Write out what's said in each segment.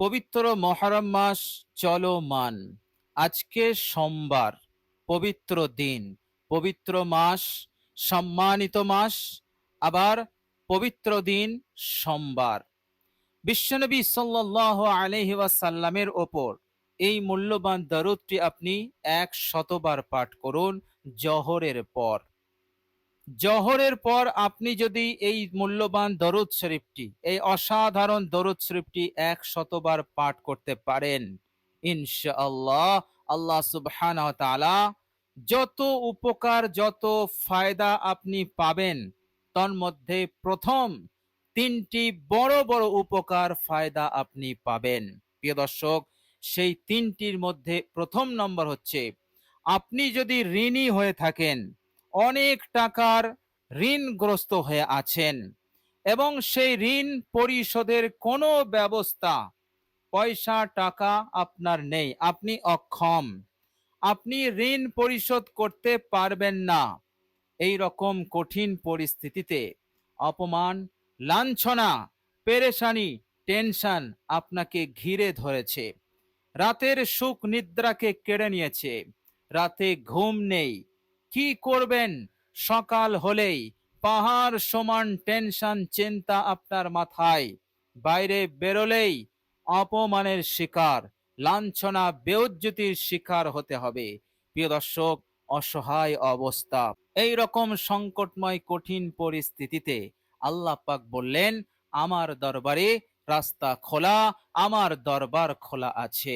পবিত্র মহরম মাস চলমান। আজকে সোমবার, পবিত্র দিন। পবিত্র মাস, সম্মানিত মাস, আবার পবিত্র দিন সোমবার। বিশ্বনবী সাল্লাহ আলহি ওয়াসাল্লামের ওপর এই মূল্যবান দরুদটি আপনি এক শতবার পাঠ করুন জহরের পর। জহরের পর আপনি যদি এই মূল্যবান দরুদ শরীফটি, এই অসাধারণ দরুদ শরীফটি এক শতবার পাঠ করতে পারেন, ইনশাআল্লাহ। আল্লাহ সুবহান যত উপকার, যত ফায়দা আপনি পাবেন তন্মধ্যে প্রথম তিনটি বড় বড় উপকার, ফায়দা আপনি পাবেন। প্রিয় দর্শক, সেই তিনটির মধ্যে প্রথম নম্বর হচ্ছে, আপনি যদি ঋণী হয়ে থাকেন অনেক টাকার ঋণগ্রস্ত হয়ে আছেন এবং সেই ঋণ পরিশোধের কোনো ব্যবস্থা, পয়সা, টাকা আপনার নেই। আপনি অক্ষম। আপনি ঋণ পরিশোধ করতে পারবেন না। এই রকম কঠিন পরিস্থিতিতে অপমান, লাঞ্ছনা, পেরেশানি, টেনশন আপনাকে ঘিরে ধরেছে। রাতের সুখ নিদ্রাকে কেড়ে নিয়েছে। রাতে ঘুম নেই। কি করবেন? সকাল হলেই পাহাড় সমান টেনশন, চিন্তা আপনার মাথায়। বাইরে বেরোলেই অপমানের শিকার, লাঞ্ছনা, বেউজ্জতির শিকার হতে হবে। প্রিয় দর্শক, অসহায় অবস্থা। এই রকম সংকটময়, কঠিন পরিস্থিতিতে আল্লাহ পাক বললেন, আমার দরবারে রাস্তা খোলা, আমার দরবার খোলা আছে।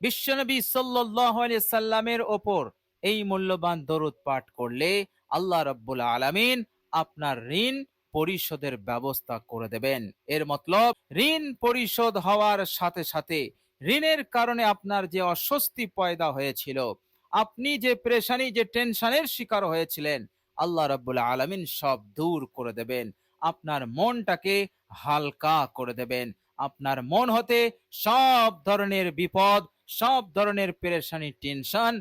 বিশ্বনবী সাল্লাহ সাল্লামের ওপর এই মূল্যবান দরুদ পাঠ করলে আল্লাহ রব্বুল আলমিন আপনার ঋণ পরিশোধের ব্যবস্থা করে দেবেন। এর মতলব, ঋণ পরিশোধ হওয়ার সাথে সাথে ঋণের কারণে আপনার যে অস্বস্তি পয়দা হয়েছিল, আপনি যে প্রেশানি, যে টেনশনের শিকার হয়েছিলেন, আল্লাহ রব্বুল আলমিন সব দূর করে দেবেন। আপনার মনটাকে হালকা করে দেবেন। আপনার মন হতে সব ধরনের বিপদ সব ধরনের পেরেশানি টেনশন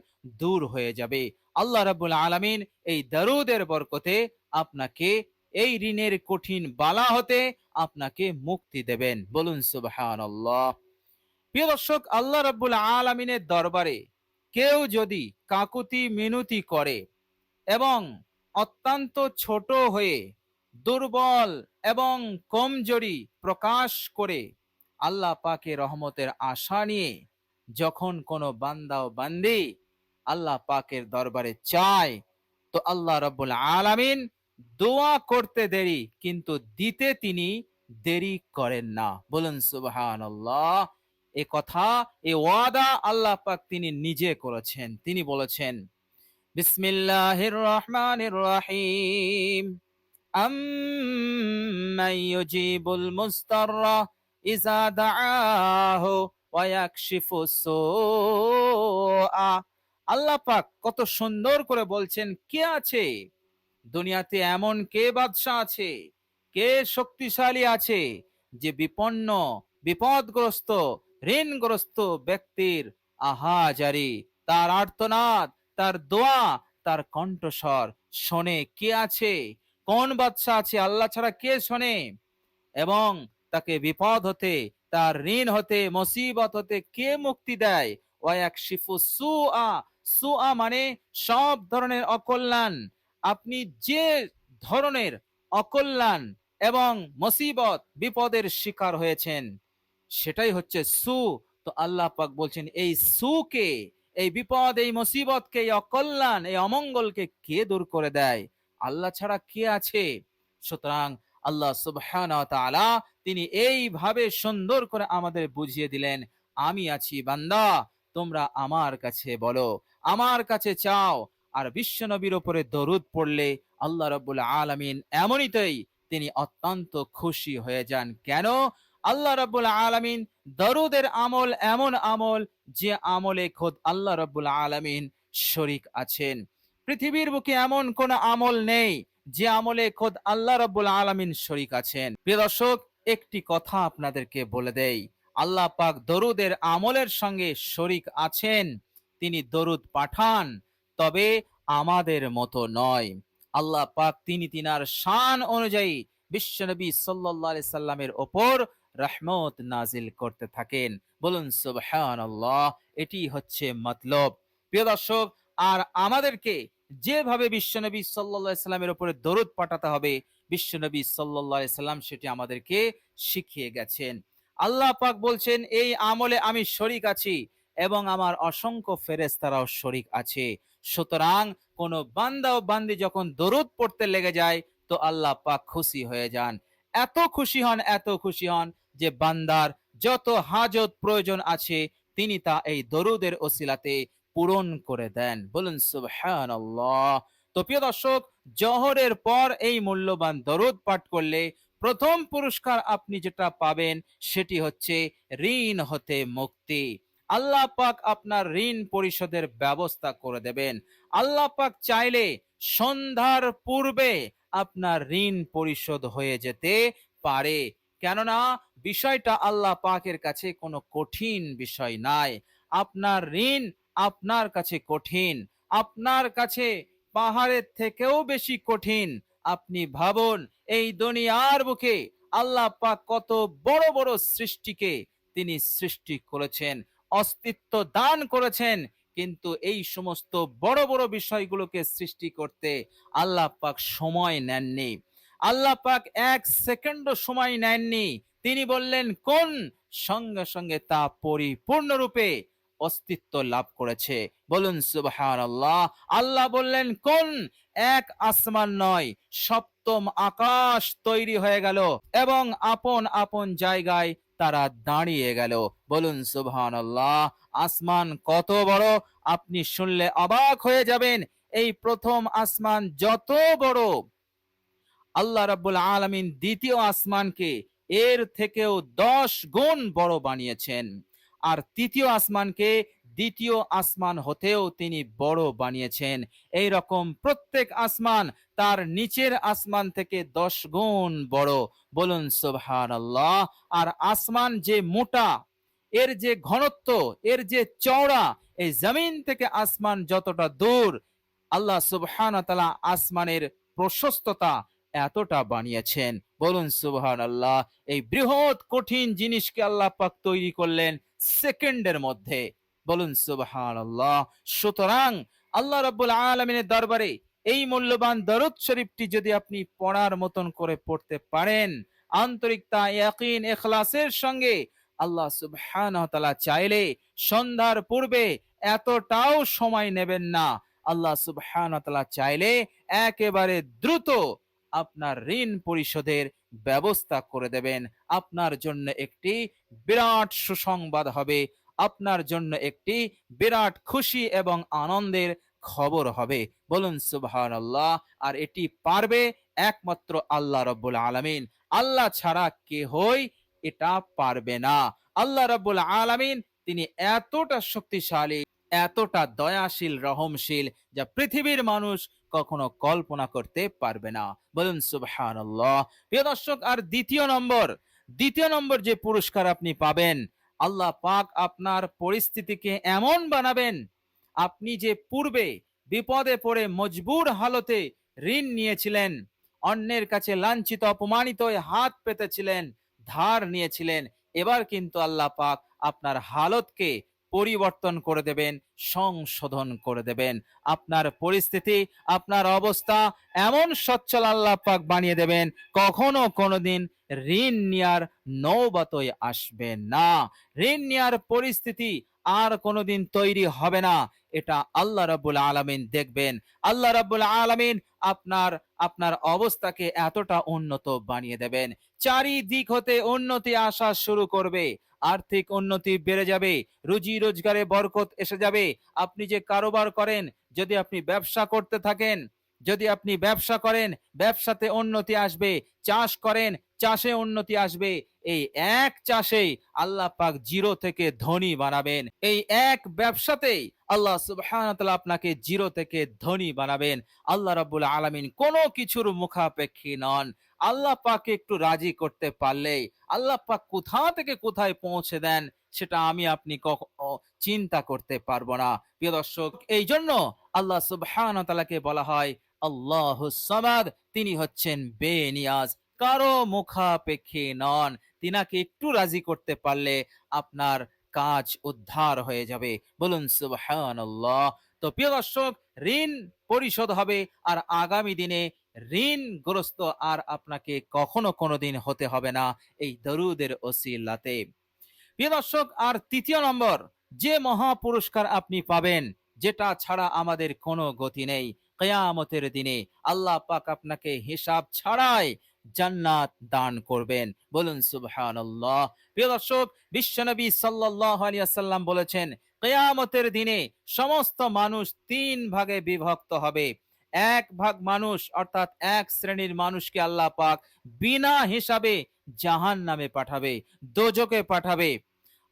দূর হয়ে যাবে। আল্লাহ রাবুল আলমিন এই দারুদের বরকতে আপনাকে এই ঋণের কঠিন বালা হতে আপনাকে মুক্তি দেবেন। বলুন সুবহান প্রিয় দর্শক, আল্লাহ রাবুল আলমিনের দরবারে কেউ যদি কাকুতি মিনতি করে এবং অত্যন্ত ছোট হয়ে দুর্বল এবং কমজোরি প্রকাশ করে আল্লাহ পাকে রহমতের আশা নিয়ে যখন কোনো বান্দা ও বান্দি আল্লাহ পাকের দরবারে চায়, তো আল্লাহ রব্বুল আলামিন দোয়া করতে দেরি, কিন্তু দিতে তিনি দেরি করেন না। বলুন সুবহান আল্লাহ এ কথা, এ ওয়াদা আল্লাহ পাক তিনি নিজে করেছেন। তিনি বলেছেন, বিসমিল্লাহির রহমানির রহিম। আম্মা ইউজিবুল মুস্তাররা ইজা দাআহু আল্লাহ পাক কত সুন্দর করে বলছেন, কে আছে? দুনিয়াতে এমন কে বাদশাহ আছে? কে শক্তিশালী আছে যে বিপন্ন, বিপদগ্রস্ত, ঋণগ্রস্ত ব্যক্তির আহাজারি, তার আর্তনাদ, তার দোয়া, তার কণ্ঠস্বর শোনে কে আছে? কোন বাদশাহ আছে? আল্লাহ ছাড়া কে শোনে? এবং তাকে বিপদ হতে তার ঋণ হতে, মুসিবত হতে কে মুক্তি দেয়? ওয়াক শিফু সু আ সু আ মানে সব ধরনের অকল্যাণ। আপনি যে ধরনের অকল্যাণ এবং মুসিবত, বিপদের শিকার হয়েছেন, সেটাই হচ্ছে সু। তো আল্লাহ পাক বলছেন, এই সুকে, এই বিপদ, এই মুসিবতকে, এই অকল্যাণ, এই অমঙ্গলকে কে দূর করে দেয়? আল্লাহ ছাড়া কে আছে? সুতরাং আল্লাহ সুবহান তিনি এইভাবে সুন্দর করে আমাদের বুঝিয়ে দিলেন, আমি আছি বান্দা, তোমরা আমার কাছে বলো, আমার কাছে চাও। আর বিশ্ব নবীর ওপরে দরুদ পড়লে আল্লাহ রব্বুল আলমিন এমনইতেই তিনি অত্যন্ত খুশি হয়ে যান। কেন? আল্লাহ রব্বুল আলমিন দরুদের আমল এমন আমল যে আমলে খোদ আল্লাহ রব্বুল আলমিন শরিক আছেন। পৃথিবীর বুকে এমন কোন আমল নেই যে আমলে খোদ আল্লাহ রব্বুল আলমিন শরিক আছেন। প্রিয় দর্শক, একটি কথা আপনাদেরকে বলে দেই। আল্লাহ পাক দরুদের আমলের সঙ্গে শরিক আছেন, তিনি দরুদ পাঠান, তবে আমাদের মতো নয়। আল্লাহ পাক তিনি তিনার শান অনুযায়ী বিশ্বনবী সাল্লাহ সাল্লামের ওপর রহমত নাজিল করতে থাকেন। বলুন সুবহান এটি হচ্ছে মতলব। প্রিয় দর্শক, আর আমাদেরকে যেভাবে বিশ্বনবী সাল্লা সাল্লামের উপরে দরুদ পাঠাতে হবে, বিশ্বনবী সাল্লাহ সাল্লাম সেটি আমাদেরকে শিখিয়ে গেছেন। আল্লাহ পাক বলছেন, এই আমলে আমি শরিক আছি এবং আমার অসংখ্য ফেরেস্তারাও শরিক আছে। সুতরাং কোনো বান্দা ও বান্দি যখন দরুদ পড়তে লেগে যায়, তো আল্লাহ পাক খুশি হয়ে যান। এত খুশি হন, এত খুশি হন যে বান্দার যত হাজত প্রয়োজন আছে, তিনি তা এই দরুদের ওসিলাতে পূরণ করে দেন। বলুন সুবহান তো প্রিয় দর্শক, জহরের পর এই মূল্যবান দরুদ পাঠ করলে প্রথম পুরস্কার আপনি যেটা পাবেন সেটি হচ্ছে ঋণ হতে মুক্তি। আল্লাহ পাক আপনার ঋণ পরিশোধের ব্যবস্থা করে দেবেন। আল্লাহ পাক চাইলে সন্ধ্যার পূর্বে আপনার ঋণ পরিশোধ হয়ে যেতে পারে। কেননা, বিষয়টা আল্লাহ পাকের কাছে কোনো কঠিন বিষয় নাই। আপনার ঋণ আপনার কাছে কঠিন, আপনার কাছে পাহাড়ের থেকেও বেশি কঠিন। আপনি ভাবুন, এই দুনিয়ার বুকে আল্লাহ পাক কত বড় বড় সৃষ্টিকে তিনি সৃষ্টি করেছেন, অস্তিত্ব দান করেছেন। কিন্তু এই সমস্ত বড় বড় বিষয়গুলোকে সৃষ্টি করতে আল্লাহ পাক সময় নেননি। আল্লাহ পাক এক সেকেন্ডও সময় নেননি। তিনি বললেন, কোন? সঙ্গে সঙ্গে তা পরিপূর্ণরূপে অস্তিত্ব লাভ করেছে। বলুন সুবহান আল্লাহ আল্লাহ বললেন, কোন? এক আসমান নয়, সপ্তম আকাশ তৈরি হয়ে গেল এবং আপন আপন জায়গায় তারা দাঁড়িয়ে গেল। বলুন সুবহান আল্লাহ আসমান কত বড়? আপনি শুনলে অবাক হয়ে যাবেন, এই প্রথম আসমান যত বড়। আল্লাহ রাব্বুল আলামিন দ্বিতীয় আসমানকে এর থেকেও দশ গুণ বড় বানিয়েছেন। আর তৃতীয় আসমানকে দ্বিতীয় আসমান হতেও তিনি বড় বানিয়েছেন। এই রকম প্রত্যেক আসমান তার নিচের আসমান থেকে দশ গুণ বড়। বলুন সুবহান আল্লাহ আর আসমান যে মোটা, এর যে ঘনত্ব, এর যে চওড়া, এই জমিন থেকে আসমান যতটা দূর, আল্লাহ সুবহান তালা আসমানের প্রশস্ততা এতটা বানিয়েছেন। বলুন সুবহান আল্লাহ এই বৃহৎ কঠিন জিনিসকে আল্লাহ পাক তৈরি করলেন। সেকেন্ডের মধ্যে। বলুন সুবহান সুতরাং আল্লাহ রাব্বুল আলমিনের দরবারে এই মূল্যবান দরুদ শরীফটি যদি আপনি পড়ার মতন করে পড়তে পারেন আন্তরিকতা ইয়াকিন এখলাসের সঙ্গে আল্লাহ সুবহান চাইলে সন্ধ্যার পূর্বে এতটাও সময় নেবেন না। আল্লাহ সুবহান চাইলে একেবারে দ্রুত আপনার ঋণ পরিশোধের ব্যবস্থা করে দেবেন। আপনার জন্য একটি বিরাট সুসংবাদ হবে। আপনার জন্য একটি বিরাট খুশি এবং আনন্দের খবর হবে। বলুন সুবহান আল্লাহ আর এটি পারবে একমাত্র আল্লাহ রব্বুল আলমিন। আল্লাহ ছাড়া কেহই এটা পারবে না। আল্লাহ রব্বুল আলমিন তিনি এতটা শক্তিশালী, এতটা দয়াশীল, রহমশীল, যা পৃথিবীর মানুষ কখনো কল্পনা করতে পারবে না। বলুন সুবহান প্রিয় দর্শক, আর দ্বিতীয় নম্বর দ্বিতীয় নম্বর যে পুরস্কার আপনি পাবেন, আল্লাহ পাক আপনার পরিস্থিতিকে এমন বানাবেন, আপনি যে পূর্বে বিপদে পড়ে মজবুর হালতে ঋণ নিয়েছিলেন, অন্যের কাছে লাঞ্ছিত, অপমানিত হাত পেতেছিলেন, ধার নিয়েছিলেন, এবার কিন্তু আল্লাহ পাক আপনার হালতকে পরিবর্তন করে দেবেন, সংশোধন করে দেবেন। আপনার পরিস্থিতি, আপনার অবস্থা এমন সচ্ছল আল্লাহ পাক বানিয়ে দেবেন, কখনো কোনোদিন ঋণ নেয়ার নৌবাতই আসবে না। ঋণ নেয়ার পরিস্থিতি আর কোনোদিন তৈরি হবে না। এটা আল্লাহ রাব্বুল আলামিন দেখবেন। আল্লাহ রাব্বুল আলামিন আপনার আপনার অবস্থাকে এতটা উন্নত বানিয়ে দেবেন। চারিদিক হতে উন্নতি আসা শুরু করবে। আর্থিক উন্নতি বেড়ে যাবে, রুজি রোজগারে বরকত এসে যাবে। আপনি যে কারোবার করেন, যদি আপনি ব্যবসা করতে থাকেন, যদি আপনি ব্যবসা করেন, ব্যবসাতে উন্নতি আসবে, চাষ করেন চাষে উন্নতি আসবে। এই এক চাষেই আল্লাহ পাক জিরো থেকে ধনী বানাবেন। এই এক ব্যবসাতেই আল্লাহ সুবহানাহু আপনাকে জিরো থেকে ধনী বানাবেন। আল্লাহ রাব্বুল আলামিন কোনো কিছুর মুখাপেক্ষী নন। আল্লাহ পাকে একটু রাজি করতে পারলেই আল্লাহ পাক কোথা থেকে কোথায় পৌঁছে দেন সেটা আমি আপনি কখনো চিন্তা করতে পারব না। প্রিয় দর্শক এই জন্য আল্লাহ সুবহান তালাকে বলা হয় আল্লাহ সামাদ। তিনি হচ্ছেন বেনিয়াজ কারও মুখাপেক্ষী নন। তিনাকে একটু রাজি করতে পারলে আপনার কাজ উদ্ধার হয়ে যাবে। বলুন, সুবহানাল্লাহ। তো প্রিয় দর্শক, ঋণ পরিশোধ হবে আর আগামী দিনে ঋণগ্রস্ত আর আপনাকে কখনো কোনোদিন হতে হবে না এই দরুদের ওসিলাতে। প্রিয় দর্শক, আর তৃতীয় নম্বর, যে মহা পুরস্কার আপনি পাবেন, যেটা ছাড়া আমাদের কোনো গতি নেই। কেয়ামতের দিনে আল্লাহ পাক আপনাকে হিসাব ছাড়াই জান্নাত দান করবেন। বলুন, সুবহানাল্লাহ। প্রিয় দর্শক, বিশ্বনবী সাল্লাল্লাহু আলাইহি বলেছেন, কেয়ামতের দিনে সমস্ত মানুষ তিন ভাগে বিভক্ত হবে। এক ভাগ মানুষ, অর্থাৎ এক শ্রেণির মানুষকে আল্লাহ পাক বিনা হিসাবে জাহান নামে পাঠাবে দোজকে পাঠাবে।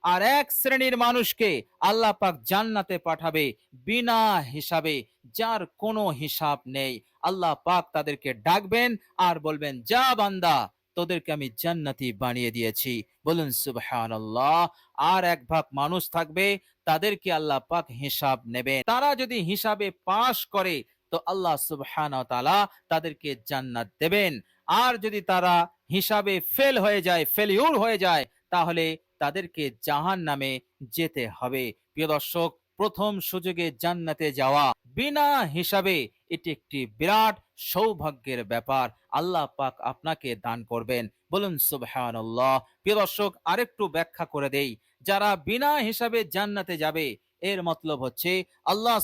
আর এক শ্রেণির মানুষকে আল্লাহ পাক জান্নাতে পাঠাবে বিনা হিসাবে, যার কোনো হিসাব নেই। আল্লাহ পাক তাদেরকে ডাকবেন আর বলবেন, যা বান্দা, তোদেরকে আমি জান্নাতি বানিয়ে দিয়েছি। বলুন, সুবহানাল্লাহ। আর এক ভাগ মানুষ থাকবে, তাদেরকে আল্লাহ পাক হিসাব নেবেন তারা যদি হিসাবে পাশ করে, তো আল্লাহ সুবহানাহু ওয়া তাদেরকে জান্নাত দেবেন। আর যদি তারা হিসাবে ফেল হয়ে যায়, ফেলিউর হয়ে যায়, তাহলে তাদেরকে জাহান নামে যেতে হবে। প্রিয় দর্শক প্রথম সুযোগে জান্নাতে যাওয়া। বিনা হিসাবে এটি একটি বিরাট সৌভাগ্যের ব্যাপার। আল্লাহ পাক আপনাকে দান করবেন। বলুন, সুবহানাল্লাহ। প্রিয় দর্শক, আরেকটু ব্যাখ্যা করে দেই। যারা বিনা হিসাবে জান্নাতে যাবে, এর মতলব হচ্ছে আল্লাহ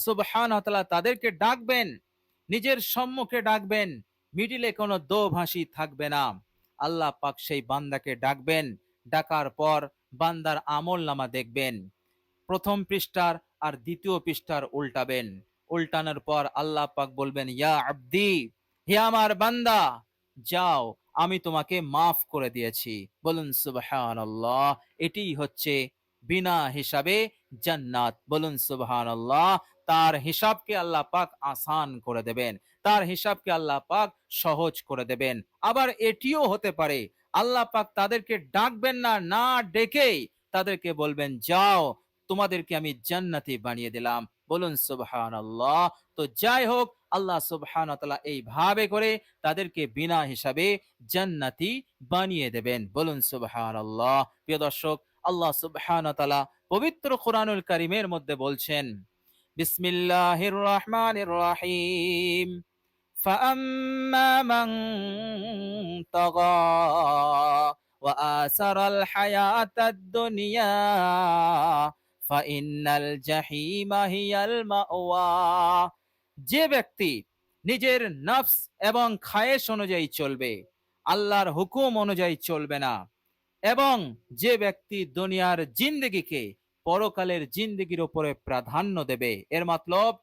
তাআলা তাদেরকে ডাকবেন, নিজের সম্মুখে ডাকবেন, মিডিলে কোনো দোভাষী থাকবে না। আল্লাহ পাক সেই বান্দাকে ডাকবেন, ডাকার পর বান্দার আমল নামা দেখবেন। প্রথম পৃষ্ঠার আর দ্বিতীয় পৃষ্ঠার উল্টাবেন উল্টানোর পর আল্লাহ পাক বলবেন, ইয়া আব্দি, হে আমার বান্দা, যাও, আমি তোমাকে মাফ করে দিয়েছি। বলুন, সুবহানাল্লাহ, এটিই হচ্ছে বিনা হিসাবে জান্নাত। বলুন, সুবহানাল্লাহ, তার হিসাবকে আল্লাহ পাক আসান করে দেবেন। তার হিসাবকে আল্লাহ পাক সহজ করে দেবেন। আবার এটিও হতে পারে, আল্লাহ পাক তাদেরকে ডাকবেন না না ডেকেই তাদেরকে বলবেন, যাও তোমাদেরকে আমি জান্নাতি বানিয়ে দিলাম বলুন সুবহানাল্লাহ তো যাই হোক আল্লাহ সুবহান এইভাবে করে তাদেরকে বিনা হিসাবে জান্নাতি বানিয়ে দেবেন বলুন সুবহানাল্লাহ প্রিয় দর্শক আল্লাহ সুবহান পবিত্র কোরআনুল কারিমের মধ্যে বলছেন বিসমিল্লাহির রহমানির রহিম فأما من طغى وآثر الحياة الدنيا যে ব্যক্তি নিজের নফস এবং খায়েশ অনুযায়ী চলবে, আল্লাহর হুকুম অনুযায়ী চলবে না। এবং যে ব্যক্তি দুনিয়ার জিন্দগিকে পরকালের জিন্দগির উপরে প্রাধান্য দেবে, এর মতলব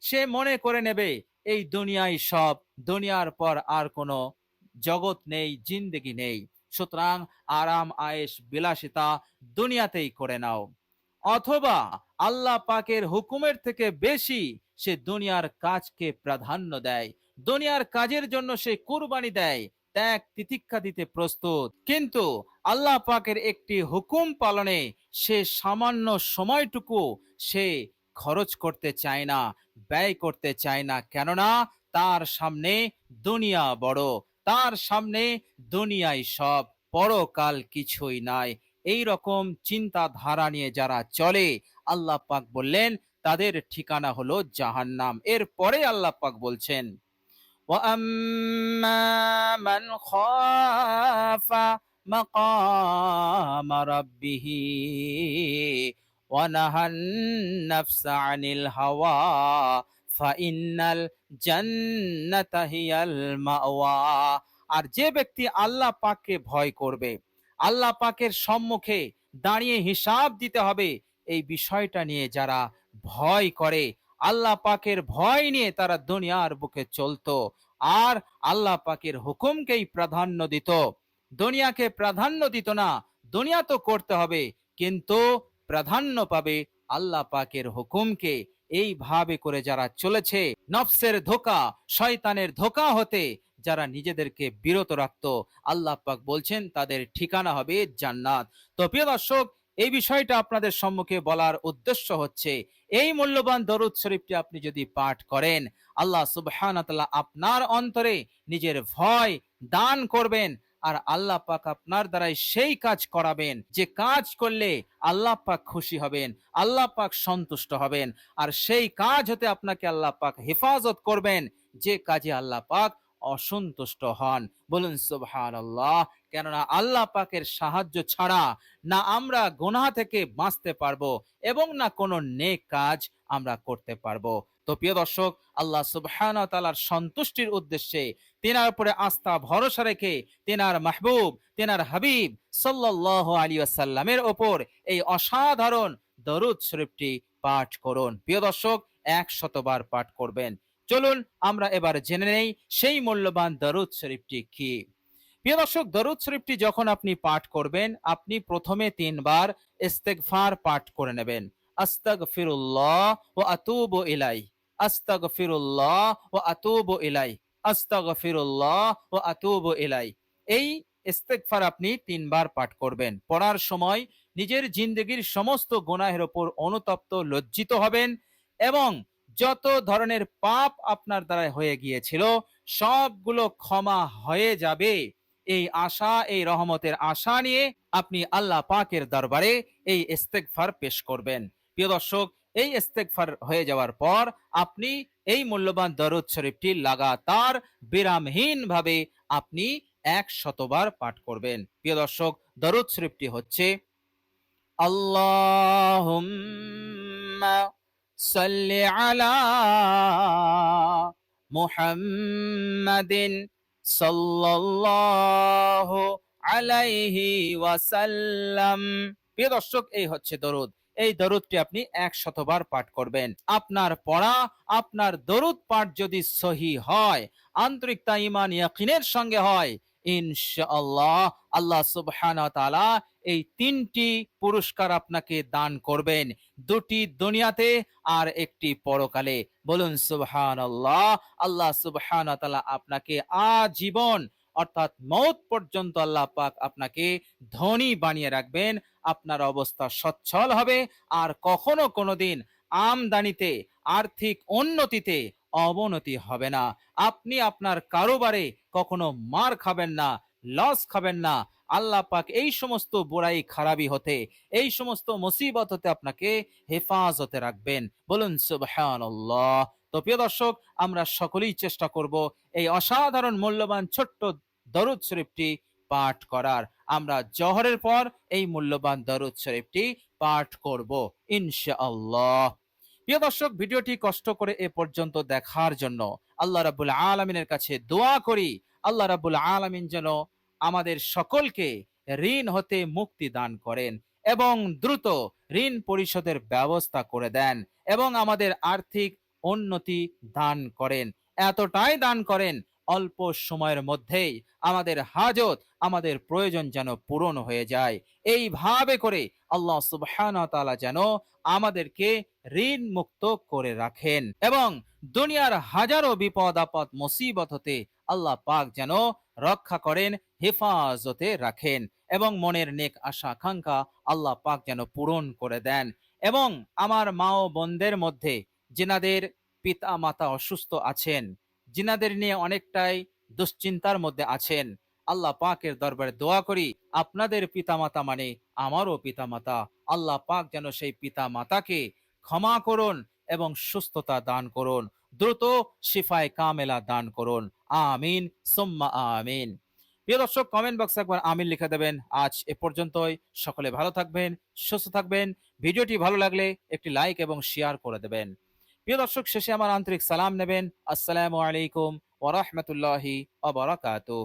সে মনে করে নেবে, এই দুনিয়ায় সব, দুনিয়ার পর আর কোনো জগৎ নেই, জিন্দগি নেই। সুতরাং আরাম আয়েস বিলাসিতা দুনিয়াতেই করে নাও। অথবা আল্লাহ পাকের হুকুমের থেকে বেশি সে দুনিয়ার কাজকে প্রাধান্য দেয়। দুনিয়ার কাজের জন্য সে কুরবানি দেয়, ত্যাগ তিতিক্ষা দিতে প্রস্তুত। কিন্তু আল্লাহ পাকের একটি হুকুম পালনে সে সামান্য সময়টুকু সে খরচ করতে চায় না, ব্যয় করতে চায় না। কেননা তার সামনে দুনিয়া বড়, তার সামনে দুনিয়ায় সব পরকাল কিছুই নাই। এই রকম চিন্তাধারা নিয়ে যারা চলে আল্লাহ পাক বললেন তাদের ঠিকানা হলো জাহান্নাম এরপরে আল্লাহ পাক বলছেন وأما من خاف مقام ربه ونهى النفس عن الهوى فإن الجنة هي المأوى আর যে ব্যক্তি আল্লাহ পাককে ভয় করবে আল্লাহ পাকের সম্মুখে দাঁড়িয়ে হিসাব দিতে হবে। এই বিষয়টা নিয়ে যারা ভয় করে, আল্লাহ পাকের ভয় নিয়ে তারা দুনিয়ার বুকে চলতো। আর আল্লাহ পাকের হুকুমকেই প্রাধান্য দিত। দুনিয়াকে প্রাধান্য দিত না, দুনিয়া তো করতে হবে, কিন্তু প্রাধান্য পাবে আল্লাহ পাকের হুকুমকে। এইভাবে করে যারা চলেছে, নফসের ধোকা, শয়তানের ধোকা হতে যারা নিজেদেরকে বিরত রাখত, আল্লাহ পাক বলছেন তাদের ঠিকানা হবে জান্নাত। তো প্রিয় দর্শক, এই বিষয়টা আপনাদের সম্মুখে বলার উদ্দেশ্য হচ্ছে, এই মূল্যবান দরুদ শরীফটি আপনি যদি পাঠ করেন, আল্লাহ সুবহান আপনার অন্তরে নিজের ভয় দান করবেন আর আল্লাহ পাক আপনার দ্বারাই সেই কাজ করাবেন, যে কাজ করলে আল্লাহ পাক খুশি হবেন, আল্লাহ পাক সন্তুষ্ট হবেন। আর সেই কাজ হতে আপনাকে আল্লাহ পাক হেফাজত করবেন, যে কাজে আল্লাহ পাক অসন্তুষ্ট হন। বলুন সুবহান আল্লাহ কেননা আল্লাহ পাকের সাহায্য ছাড়া না আমরা গোনা থেকে বাঁচতে পারব এবং না কোনো নেক কাজ আমরা করতে পারব। তো প্রিয় দর্শক, আল্লাহ সুবহান তালার সন্তুষ্টির উদ্দেশ্যে তেনার উপরে আস্থা, ভরসা রেখে তেনার মাহবুব, তেনার হাবিব সাল্লাহ আলী আসাল্লামের ওপর এই অসাধারণ দরুদ শরীফটি পাঠ করুন। প্রিয় দর্শক এক শতবার পাঠ করবেন। চলুন আমরা এবার জেনে নেই সেই মূল্যবান দরুদ শরীফটি কি। প্রিয় দর্শক, দরুদ শরীফটি যখন আপনি পাঠ করবেন, আপনি প্রথমে তিনবার ইস্তেগফার পাঠ করে নেবেন। আস্তাগফিরুল্লাহ ও আতুবু ইলাই আস্তাগফিরুল্লাহ ও আতুবু ইলাই আস্তাগফিরুল্লাহ ও আতুবু ইলাই এই ইস্তেগফার আপনি তিনবার পাঠ করবেন। পড়ার সময় নিজের জিন্দগির সমস্ত গুনাহের ওপর অনুতপ্ত লজ্জিত হবেন এবং যত ধরনের পাপ আপনার দ্বারা হয়ে গিয়েছিল, সবগুলো ক্ষমা হয়ে যাবে। এই আশা, এই রহমতের আশা নিয়ে আপনি আল্লাহ পাকের দরবারে এই ইস্তেগফার পেশ করবেন। প্রিয় দর্শক, এই ইস্তেগফার হয়ে যাওয়ার পর আপনি এই মূল্যবান দরুদ শরীফটি লাগাতার বিরামহীন ভাবে আপনি এক শতবার পাঠ করবেন। প্রিয় দর্শক, দরুদ শরীফটি হচ্ছে আল্লাহুম্মা সাল্লি আলা মুহাম্মাদিন সাল্লাল্লাহু আলাইহি ওয়াসাল্লাম প্রিয় দর্শক, এই হচ্ছে দরুদ। এই দরুদটি আপনি এক শতবার পাঠ করবেন। আপনার পড়া, আপনার দরুদ পাঠ যদি সহি হয়, আন্তরিকতা ইমান ইয়াকিনের সঙ্গে হয় ইনশাআল্লাহ আল্লাহ তাআলা এই তিনটি পুরস্কার আপনাকে দান করবেন। দুটি দুনিয়াতে আর একটি পরকালে। বলুন সুবহানাল্লাহ, আল্লাহ ওয়া তাআলা আপনাকে আজীবন, অর্থাৎ মৌত পর্যন্ত আল্লাহ পাক আপনাকে ধনী বানিয়ে রাখবেন। আপনার অবস্থা সচ্ছল হবে। আর কখনো কোনোদিন আমদানিতে, আর্থিক উন্নতিতে অবনতি হবে না। আপনি আপনার কারোবারে কখনো মার খাবেন না, লস খাবেন না। আল্লাহ পাক এই সমস্ত বুড়াই খারাপি হতে, এই সমস্ত মুসিবত হতে আপনাকে হেফাজতে রাখবেন। বলুন, সুবহানাল্লাহ। তো প্রিয় দর্শক, আমরা সকলেই চেষ্টা করব এই অসাধারণ মূল্যবান ছোট্ট দরুদ শরীফটি পাঠ করার। আমরা জহরের পর এই মূল্যবান দরুদ শরীফটি পাঠ করব, ইনশাআল্লাহ। প্রিয় দর্শক, ভিডিওটি কষ্ট করে এ পর্যন্ত দেখার জন্য আল্লাহ রাবুল আলমিনের কাছে দোয়া করি। আল্লাহ রাবুল আলমিন যেন আমাদের সকলকে ঋণ হতে মুক্তি দান করেন এবং দ্রুত ঋণ পরিশোধের ব্যবস্থা করে দেন এবং আমাদের আর্থিক উন্নতি দান করেন। এতটাই দান করেন, অল্প সময়ের মধ্যেই আমাদের হাজত, আমাদের প্রয়োজন যেন পূরণ হয়ে যায়। এইভাবে করে আল্লাহ সুবহান যেন আমাদেরকে ঋণ মুক্ত করে রাখেন এবং দুনিয়ার হাজারো বিপদ, আপদ, মুসিবত হতে আল্লাহ পাক যেন রক্ষা করেন, হেফাজতে রাখেন এবং মনের নেক আশা, আকাঙ্ক্ষা আল্লাহ পাক যেন পূরণ করে দেন এবং আমার মা ও বোনদের মধ্যে যেনাদের পিতা মাতা অসুস্থ আছেন, জিনাদের নিয়ে অনেকটাই দুশ্চিন্তার মধ্যে আছেন আল্লাহ পাকের দরবারে দোয়া করি, আপনাদের পিতামাতা মানে আমারও পিতামাতা। আল্লাহ পাক যেন সেই পিতা মাতাকে ক্ষমা করুন এবং সুস্থতা দান করুন, দ্রুত শিফায় কামেলা দান করুন। আমিন, সোম্মা আমিন। প্রিয় দর্শক কমেন্ট বক্সে একবার আমিন লিখে দেবেন। আজ এ পর্যন্তই। সকলে ভালো থাকবেন, সুস্থ থাকবেন। ভিডিওটি ভালো লাগলে একটি লাইক এবং শেয়ার করে দেবেন। প্রিয় দর্শক, শেষে আমার আন্তরিক সালাম নেবেন। আসসালামু আলাইকুম ওরহমতুল্লাহি অবরাকাতুহ